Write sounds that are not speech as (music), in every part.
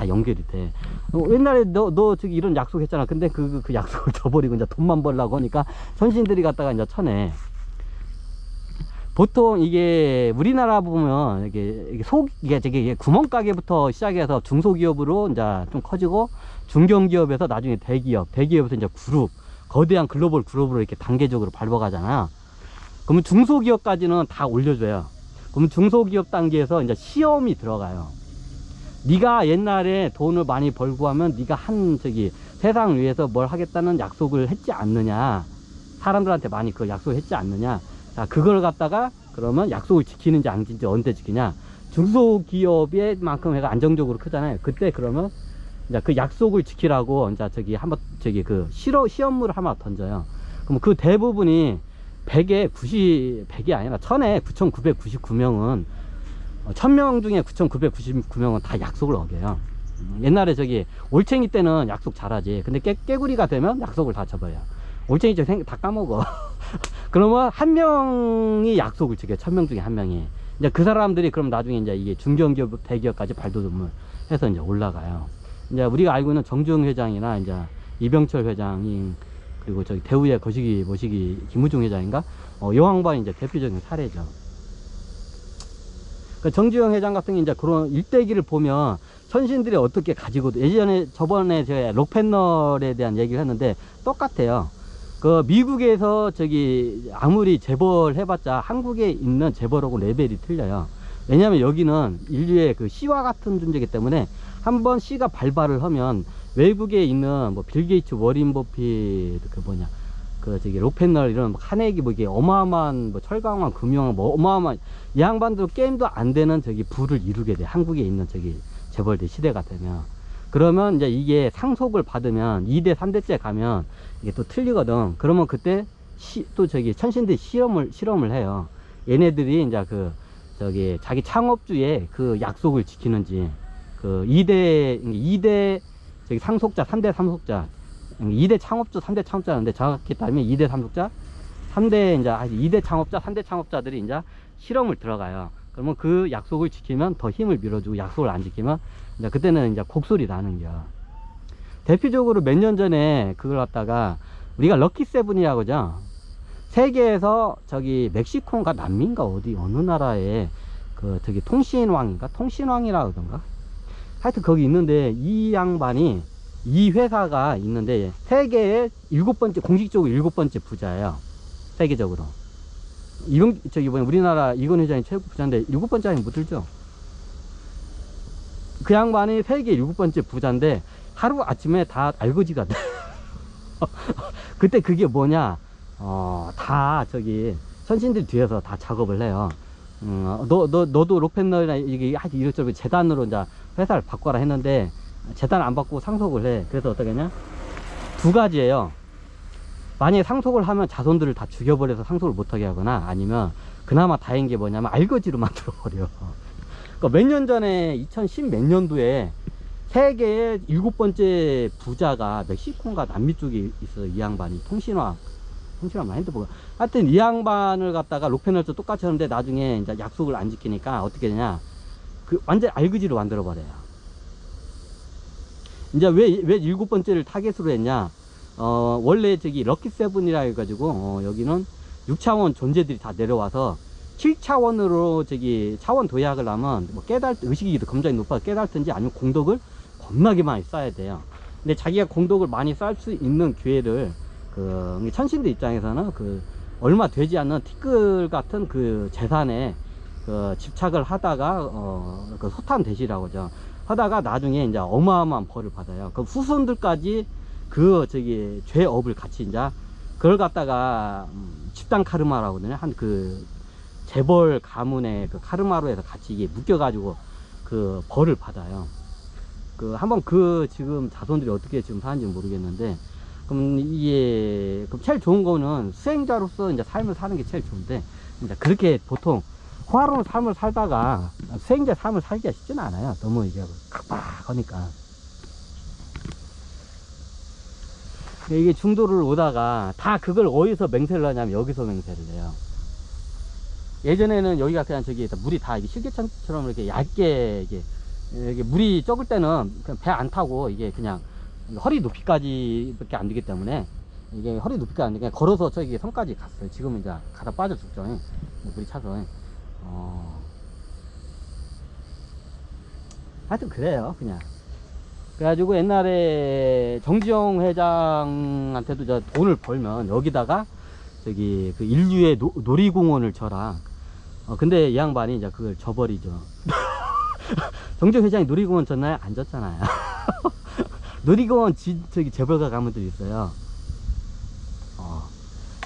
다 연결이 돼. 어, 옛날에 너, 너 저기 이런 약속 했잖아. 근데 그, 그, 그 약속을 (laughs) 저버리고 이제 돈만 벌라고 하니까 선신들이 갖다가 이제 쳐내. 보통 이게 우리나라 보면 이게, 속, 이게 저기 구멍가게부터 시작해서 중소기업으로 이제 좀 커지고 중견기업에서 나중에 대기업, 대기업에서 이제 그룹, 거대한 글로벌 그룹으로 이렇게 단계적으로 밟아가잖아. 그러면 중소기업까지는 다 올려줘요. 그러면 중소기업 단계에서 이제 시험이 들어가요. 네가 옛날에 돈을 많이 벌고 하면 네가 한 저기 세상을 위해서 뭘 하겠다는 약속을 했지 않느냐. 사람들한테 많이 그걸 약속했지 않느냐. 자, 그걸 갖다가 그러면 약속을 지키는지 안 지키는지 언제 지키냐. 중소기업의 만큼 해가 안정적으로 크잖아요. 그때 그러면 이제 그 약속을 지키라고 이제 저기 한번 저기 그 실어 시험물을 하나 던져요. 그럼 그 대부분이 100에 90, 100이 아니라 1000에 9999명은 1000명 중에 9999명은 다 약속을 어겨요. 음, 옛날에 저기 올챙이 때는 약속 잘하지. 근데 깨, 깨구리가 되면 약속을 다 접어요. 올챙이 다 까먹어. (laughs) 그러면 한 명이 약속을 지켜요. 1000명 중에 한 명이. 이제 그 사람들이 그럼 나중에 이제 이게 중견기업, 대기업까지 발돋움을 해서 이제 올라가요. 이제 우리가 알고 있는 정주영 회장이나 이제 이병철 회장이 그리고 저기 대우의 거시기 모시기 김우중 회장인가 어, 여왕반이 이제 대표적인 사례죠. 그 정주영 회장 같은 게 이제 그런 일대기를 보면 선신들이 어떻게 가지고 예전에 저번에 제가 록패널에 대한 얘기를 했는데 똑같아요. 그 미국에서 저기 아무리 재벌 해봤자 한국에 있는 재벌하고 레벨이 틀려요. 왜냐하면 여기는 인류의 그 씨와 같은 존재이기 때문에 한번 씨가 발발을 하면 외국에 있는 뭐 빌 게이츠, 워린 버핏 그 뭐냐 그 저기 로펜널 이런 카네기 뭐 이게 어마어마한 뭐 철강왕, 금융왕 뭐 어마어마한 이 양반들 게임도 안 되는 저기 부를 이루게 돼. 한국에 있는 저기 재벌들 시대가 되면. 그러면 이제 이게 상속을 받으면 2대 3대째 가면 이게 또 틀리거든. 그러면 그때 시, 또 저기 천신들이 실험을 실험을 해요. 얘네들이 이제 그 저기 자기 창업주의 그 약속을 지키는지 그 2대 2대 저기 상속자 3대 상속자 2대 창업주 3대 창업자인데 정확히 따지면 2대 상속자 3대 이제 2대 창업자 3대 창업자들이 이제 실험을 들어가요. 그러면 그 약속을 지키면 더 힘을 밀어주고 약속을 안 지키면 이제 그때는 이제 곡소리 나는 겨. 대표적으로 몇 년 전에 그걸 갖다가 우리가 럭키 세븐이라고 하죠? 세계에서 저기 멕시코인가 남미인가 어디 어느 나라에 그 저기 통신왕인가? 통신왕이라 그러던가? 하여튼 거기 있는데 이 양반이 이 회사가 있는데 세계의 일곱 번째 공식적으로 일곱 번째 부자예요. 세계적으로. 이건 저기 뭐냐 우리나라 이건 회장이 최고 부자인데 일곱 번째 아니면 못 들죠? 그 양반이 세계 일곱 번째 부자인데 하루 아침에 다 알거지가 돼. (laughs) 그때 그게 뭐냐? 어, 다 저기 선신들 뒤에서 다 작업을 해요. 음, 너, 너, 너도 로펜널이나 이게 아주 이렇저렇게 재단으로 이제 회사를 바꿔라 했는데 재단 안 받고 상속을 해. 그래서 어떻게 하냐? 두 가지예요. 만약에 상속을 하면 자손들을 다 죽여버려서 상속을 못하게 하거나 아니면 그나마 다행인 게 뭐냐면 알거지로 (laughs) 만들어버려. 그러니까 몇 년 전에 2010 몇 년도에 세계의 일곱 번째 부자가 멕시코인가 남미 쪽에 있어요. 이 양반이 통신왕. 통신왕 핸드폰. 하여튼 이 양반을 갖다가 로페널도 똑같이 하는데 나중에 이제 약속을 안 지키니까 어떻게 되냐. 그 완전 알그지로 만들어 버려요. 이제 왜, 왜 일곱 번째를 타겟으로 했냐. 어, 원래 저기 럭키 세븐이라 해가지고, 어, 여기는 6차원 존재들이 다 내려와서 7차원으로 저기 차원 도약을 하면 뭐 깨달, 의식이 굉장히 높아서 깨달든지 아니면 공덕을 겁나게 많이 쌓아야 돼요. 근데 자기가 공덕을 많이 쌓을 수 있는 기회를 그 천신들 입장에서는 그 얼마 되지 않는 티끌 같은 그 재산에 그 집착을 하다가 어 그 소탄 대시라고 하죠. 하다가 나중에 이제 어마어마한 벌을 받아요. 그 후손들까지 그 저기 죄업을 같이 이제 그걸 갖다가 음, 집단 카르마라고 하거든요. 한 그 재벌 가문의 그 카르마로 해서 같이 이게 묶여가지고 그 벌을 받아요. 그 한번 그 지금 자손들이 어떻게 지금 사는지 모르겠는데 그럼 이게 그럼 제일 좋은 거는 수행자로서 이제 삶을 사는 게 제일 좋은데 이제 그렇게 보통 호화로운 삶을 살다가 수행자 삶을 살기가 쉽지는 않아요. 너무 이게 각박하니까. 이게 중도를 오다가 다 그걸 어디서 맹세를 하냐면 여기서 맹세를 해요. 예전에는 여기가 그냥 저기 물이 다 이게 실개천처럼 이렇게 얇게 이게 이게 물이 적을 때는 배 안 타고 이게 그냥 허리 높이까지밖에 안 되기 때문에 이게 허리 높이까지 안 그냥 걸어서 저기 섬까지 갔어요. 지금은 이제 가다 빠져 죽죠. 물이 차서. 어. 하여튼 그래요, 그냥. 그래가지고 옛날에 정지영 회장한테도 저 돈을 벌면 여기다가 저기 그 인류의 노, 놀이공원을 쳐라. 어, 근데 이 양반이 이제 그걸 져버리죠. (laughs) 정지영 회장이 놀이공원 졌나요? 안 졌잖아요. (laughs) 놀이공원 지, 저기 재벌가 가문들이 있어요.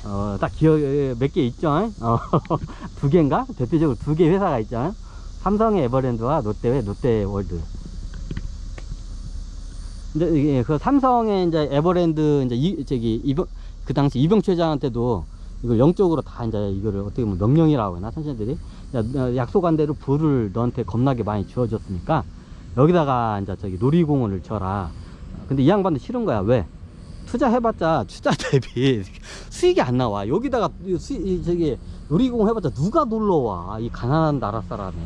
어, 어, 딱 기억, 몇개 있죠? 어, (laughs) 두 개인가? 대표적으로 두 개 회사가 있죠? 삼성의 에버랜드와 롯데의 롯데월드. 이제 이게 그 삼성의 이제 에버랜드 이제 이 저기 이병 그 당시 이병철 회장한테도 이걸 영적으로 다 이제 이거를 어떻게 보면 명령이라고 하나 선생들이 약속한 대로 부를 너한테 겁나게 많이 주어졌으니까 여기다가 이제 저기 놀이공원을 쳐라. 근데 이 양반도 싫은 거야. 왜? 투자해봤자 투자 대비 (laughs) 수익이 안 나와. 여기다가 수, 이 저기 놀이공원 해봤자 누가 놀러 와? 이 가난한 나라 사람이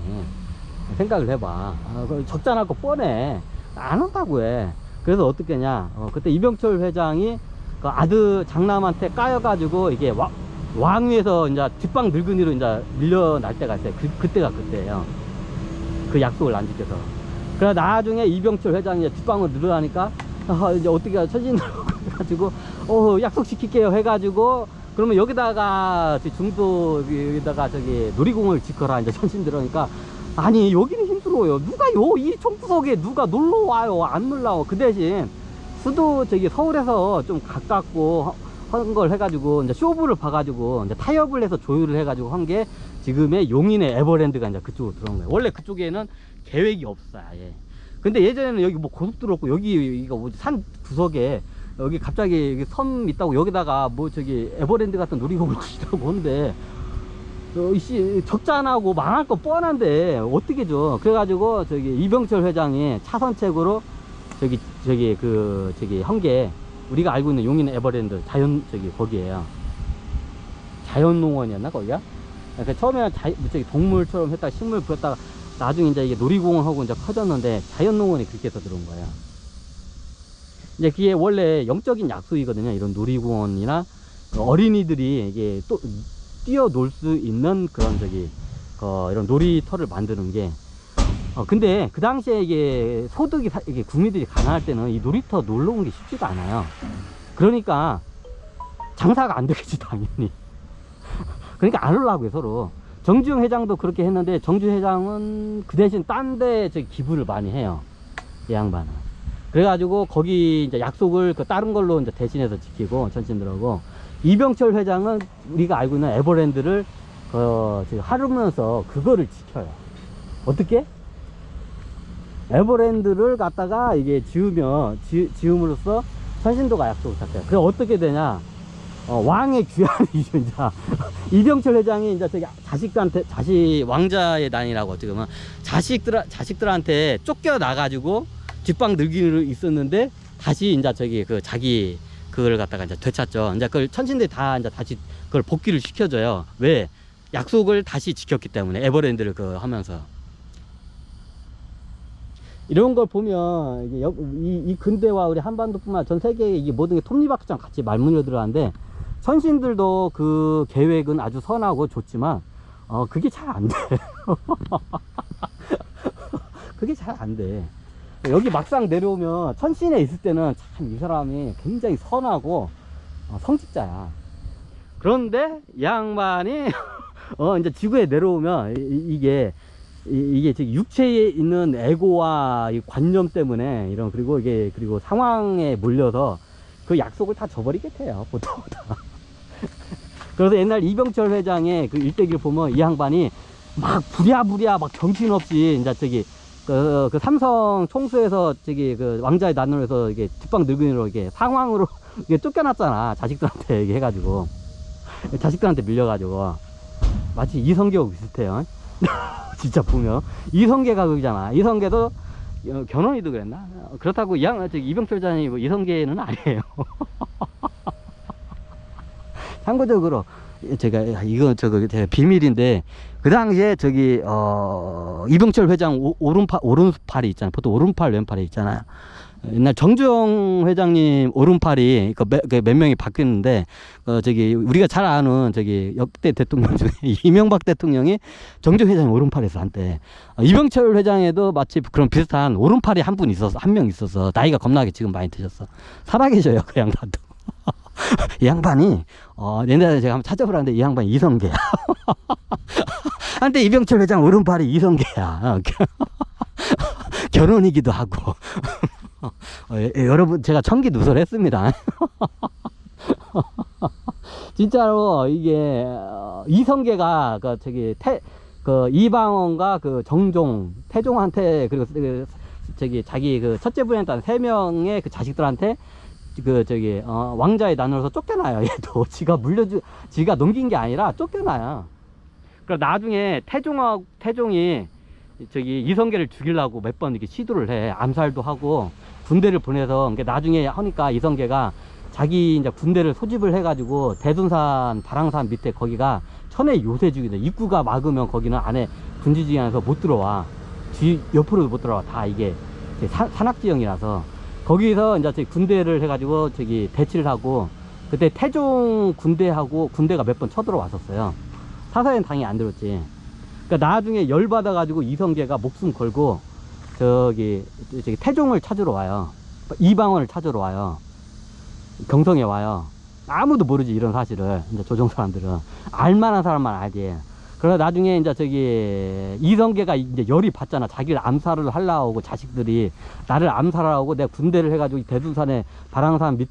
생각을 해봐. 아, 그 적잖아 고 뻔해. 안 한다고 해. 그래서 어떻게 했냐? 어, 그때 이병철 회장이 그 아들 장남한테 까여가지고 이게 와, 왕위에서 이제 뒷방 늙은이로 이제 밀려날 때가 있어요. 그, 그때가 그때예요. 그 약속을 안 지켜서. 그래 나중에 이병철 회장이 뒷방을 늘어나니까 아, 이제 어떻게 천신으로 해 가지고 어 약속 지킬게요 해가지고 그러면 여기다가 저 중도 여기다가 저기 놀이공원을 짓거라 이제 천신 들어니까 아니 여기는 힘들어요 누가 요 이 총구석에 누가 놀러 와요 안 놀라워 그 대신 수도 저기 서울에서 좀 가깝고 한 걸 해가지고 이제 쇼부를 봐가지고 이제 타협을 해서 조율을 해가지고 한 게 지금의 용인의 에버랜드가 이제 그쪽으로 들어온 거예요. 원래 그쪽에는 계획이 없어요. 아예. 근데 예전에는 여기 뭐 고속도로 없고 여기 이거 뭐산 구석에 여기 갑자기 여기 섬 있다고 여기다가 뭐 저기 에버랜드 같은 놀이공원을 짓다고 어, 이씨 적자 나고 망할 거 뻔한데 어떻게 줘? 그래가지고 저기 이병철 회장이 차선책으로 저기 저기 그 저기 한게 우리가 알고 있는 용인 에버랜드 자연 저기 거기에요. 자연농원이었나 거기가? 그러니까 처음에는 자, 저기 동물처럼 했다가 식물 부었다가 나중에 이제 이게 놀이공원하고 이제 커졌는데 자연농원이 그렇게 해서 들어온 거예요. 이제 그게 원래 영적인 약속이거든요. 이런 놀이공원이나 어린이들이 이게 또 뛰어놀 수 있는 그런 저기 어, 이런 놀이터를 만드는 게 어, 근데 그 당시에 이게 소득이 사- 이게 국민들이 가난할 때는 이 놀이터 놀러 온 게 쉽지가 않아요. 그러니까 장사가 안 되겠지 당연히. (laughs) 그러니까 안 올라고요 서로. 정주영 회장도 그렇게 했는데 정주 회장은 그 대신 딴 데 기부를 많이 해요. 이 양반은. 그래가지고 거기 이제 약속을 그 다른 걸로 이제 대신해서 지키고 전신들하고 이병철 회장은 우리가 알고 있는 에버랜드를 그 지금 하루면서 그거를 지켜요. 어떻게? 에버랜드를 갖다가 이게 지으면 지, 지음으로써 선신도가 약속을 잡혀요. 그래 어떻게 되냐? 어, 왕의 귀환이죠, (laughs) 이제. 이병철 회장이 이제 저기 자식들한테, 자식, 왕자의 난이라고 어떻게 보면 자식들, 자식들한테 쫓겨나가지고 뒷방 늙이로 있었는데 다시 이제 저기 그 자기 그걸 갖다가 이제 되찾죠. 이제 그걸 천신들이 다 이제 다시 그걸 복귀를 시켜줘요. 왜? 약속을 다시 지켰기 때문에 에버랜드를 그 하면서. 이런 걸 보면 이게 여- 이, 이 근대와 우리 한반도뿐만 전 세계 이 모든 게 톱니바퀴처럼 같이 말문이 들어가는데 선신들도 그 계획은 아주 선하고 좋지만 어 그게 잘 안 돼. (laughs) 그게 잘 안 돼. 여기 막상 내려오면 천신에 있을 때는 참 이 사람이 굉장히 선하고 어, 성직자야. 그런데 이 양반이 (laughs) 어 이제 지구에 내려오면 이, 이게 이, 게 지금 육체에 있는 에고와 이 관념 때문에 이런 그리고 이게 그리고 상황에 몰려서 그 약속을 다 저버리게 돼요 보통 다. (laughs) 그래서 옛날 이병철 회장의 그 일대기를 보면 이 양반이 막 부랴부랴 막 정신없이 이제 저기 그, 그 삼성 총수에서 저기 그 왕자의 난로에서 이게 뒷방 늙은이로 이게 상황으로 (laughs) 이게 쫓겨났잖아. 자식들한테 얘기 해가지고. 자식들한테 밀려가지고. 마치 이성계하고 비슷해요. (laughs) 진짜 보면. 이성계가 그잖아. 이성계도 어, 견훤이도 그랬나? 어, 그렇다고 이양 저기 이병철 장이 뭐 이성계는 아니에요. (laughs) 참고적으로 제가 이거 저거 비밀인데 그 당시에 저기 어 이병철 회장 오, 오른팔 오른팔이 있잖아요. 보통 오른팔 왼팔이 있잖아요. 옛날 정주영 회장님 오른팔이 그 몇, 그몇 명이 바뀌었는데 어 저기 우리가 잘 아는 저기 역대 대통령 중에 (laughs) 이명박 대통령이 정주영 회장이 오른팔에서 한때 어, 이병철 회장에도 마치 그런 비슷한 오른팔이 한 분 있어서 한 명 있어서 나이가 겁나게 지금 많이 드셨어 살아계셔요 (laughs) 그 양반도 (laughs) 이 양반이 어 옛날에 제가 한번 찾아보라는데 이 양반이 이성계야. (laughs) 한때 이병철 회장 오른팔이 이성계야. 어, (laughs) 결혼이기도 하고. 어, 예, 예, 여러분 제가 청기 누설했습니다. 진짜로 이게 어, 이성계가 그 저기 태 그 이방원과 그 정종 태종한테 그리고 그 저기 자기 그 첫째 부인한테 세 명의 그 자식들한테 그 저기 어 왕자에 나눠서 쫓겨나요. (laughs) 얘도 지가 물려주 지가 넘긴 게 아니라 쫓겨나요. 그래 나중에 태종하고 태종이 저기 이성계를 죽이려고 몇 번 이렇게 시도를 해. 암살도 하고 군대를 보내서 그러니까 나중에 하니까 이성계가 자기 이제 군대를 소집을 해가지고 대둔산 바랑산 밑에 거기가 천의 요새지구인데 입구가 막으면 거기는 안에 군지지안에서 못 들어와. 뒤 옆으로도 못 들어와. 다 이게 산악지형이라서 거기서 이제 군대를 해가지고 저기 배치를 하고 그때 태종 군대하고 군대가 몇 번 쳐들어왔었어요. 사사엔 당연히 안 들었지. 그러니까 나중에 열 받아가지고 이성계가 목숨 걸고 저기 저기 태종을 찾으러 와요. 이방원을 찾으러 와요. 경성에 와요. 아무도 모르지 이런 사실을. 이제 조정 사람들은. 알만한 사람만 알지 그러다 나중에 이제 저기 이성계가 이제 열이 받잖아. 자기를 암살을 하려고 자식들이 나를 암살하고 내가 군대를 해가지고 대둔산에 바랑산 밑에